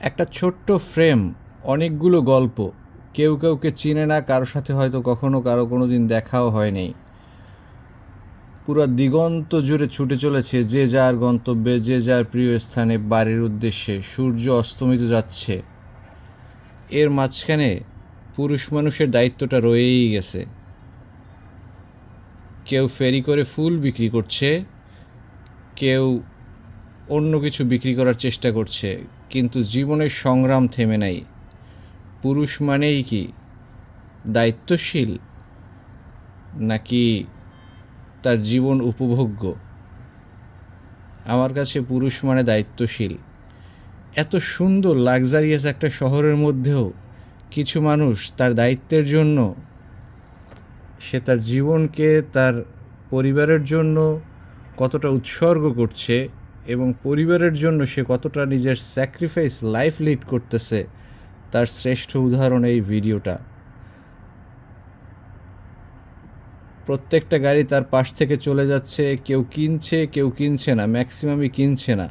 একটা ছোট্ট ফ্রেম, অনেকগুলো গল্প। কেউ কেউকে চিনে না কারোর সাথে হয়তো কখনো, কারও কোনো দিন দেখাও হয়নি। পুরো দিগন্ত জুড়ে ছুটে চলেছে যে যার গন্তব্যে, যে যার প্রিয় স্থানে, বাড়ির উদ্দেশ্যে, সূর্য অস্তমিত যাচ্ছে। এর মাঝখানে পুরুষ মানুষের দায়িত্বটা রয়েই গেছে। কেউ ফেরি করে ফুল বিক্রি করছে, কেউ অন্য কিছু বিক্রি করার চেষ্টা করছে। কিন্তু জীবনের সংগ্রাম থেমে নাই। পুরুষ মানেই কি দায়িত্বশীল, নাকি তার জীবন উপভোগ্য? আমার কাছে পুরুষ মানে দায়িত্বশীল। এত সুন্দর লাক্সারিয়াস একটা শহরের মধ্যেও কিছু মানুষ তার দায়িত্বের জন্য, সে তার জীবনকে তার পরিবারের জন্য কতটা উৎসর্গ করছে এবং পরিবারের জন্য সে কতটা নিজের স্যাক্রিফাইস লাইফ লিড করতেছে, তার শ্রেষ্ঠ উদাহরণ এই ভিডিওটা। প্রত্যেকটা গাড়ি তার পাশ থেকে চলে যাচ্ছে, কেউ কিনছে কেউ কিনছে না ম্যাক্সিমামই কিনছে না।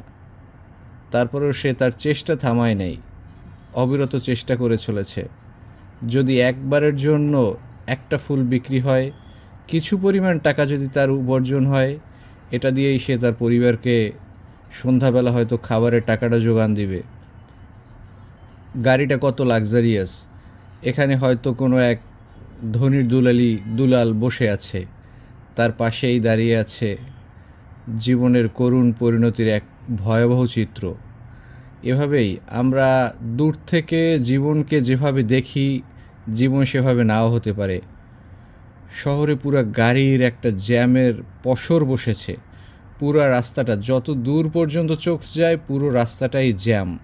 তারপরেও সে তার চেষ্টা থামায় নাই, অবিরত চেষ্টা করে চলেছে। যদি একবারের জন্য একটা ফুল বিক্রি হয়, কিছু পরিমাণ টাকা যদি তার উপার্জন হয়, এটা দিয়েই সে তার পরিবারকে সন্ধ্যাবেলা হয়তো খাবারের টাকাটা যোগান দিবে। গাড়িটা কত লাক্সারিয়াস এখানে হয়তো কোনো এক ধনির দুলালি, দুলাল বসে আছে। তার পাশেই দাঁড়িয়ে আছে জীবনের করুণ পরিণতির এক ভয়াবহ চিত্র। এভাবেই আমরা দূর থেকে জীবনকে যেভাবে দেখি, জীবন সেভাবে নাও হতে পারে। শহরে পুরো গাড়ির একটা জ্যামের পসর বসেছে। পুরো রাস্তাটা, যত দূর পর্যন্ত চোখ যায়, পুরো রাস্তাটাই জ্যাম।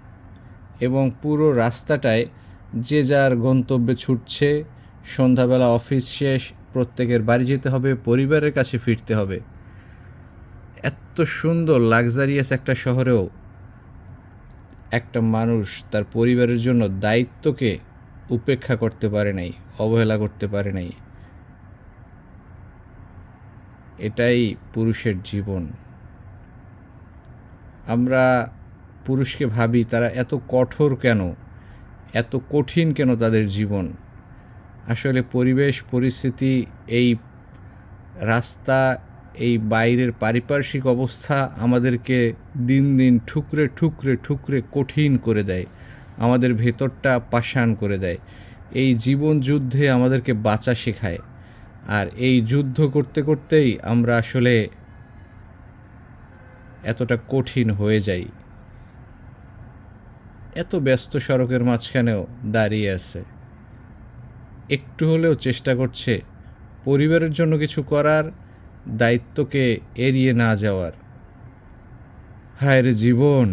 এবং পুরো রাস্তাটায় যে যার গন্তব্যে ছুটছে, সন্ধ্যাবেলা অফিস শেষ, প্রত্যেকের বাড়ি যেতে হবে, পরিবারের কাছে ফিরতে হবে। এত সুন্দর লাক্সারিয়াস একটা শহরেও একটা মানুষ তার পরিবারের জন্য দায়িত্বকে উপেক্ষা করতে পারে নাই, অবহেলা করতে পারে নাই। এটাই পুরুষের জীবন। আমরা পুরুষকে ভাবি, তারা এত কঠোর কেন? এত কঠিন কেন তাদের জীবন? আসলে পরিবেশ, পরিস্থিতি, এই রাস্তা, এই বাইরের পারিপার্শ্বিক অবস্থা আমাদেরকে দিন দিন ঠুকরে ঠুকরে ঠুকরে কঠিন করে দেয়। আমাদের ভেতরটা পাষাণ করে দেয়। এই জীবন যুদ্ধে আমাদেরকে বাঁচা শেখায়। আর এই যুদ্ধ করতে, করতেই আমরা আসলে এতটা কঠিন হয়ে যায় এত ব্যস্ত সড়কের মাঝখানেও দাঁড়িয়ে আছে। একটু হলেও চেষ্টা করছে পরিবারের জন্য কিছু করার, দায়িত্বকে এড়িয়ে না যাওয়ার। হায়ের জীবন!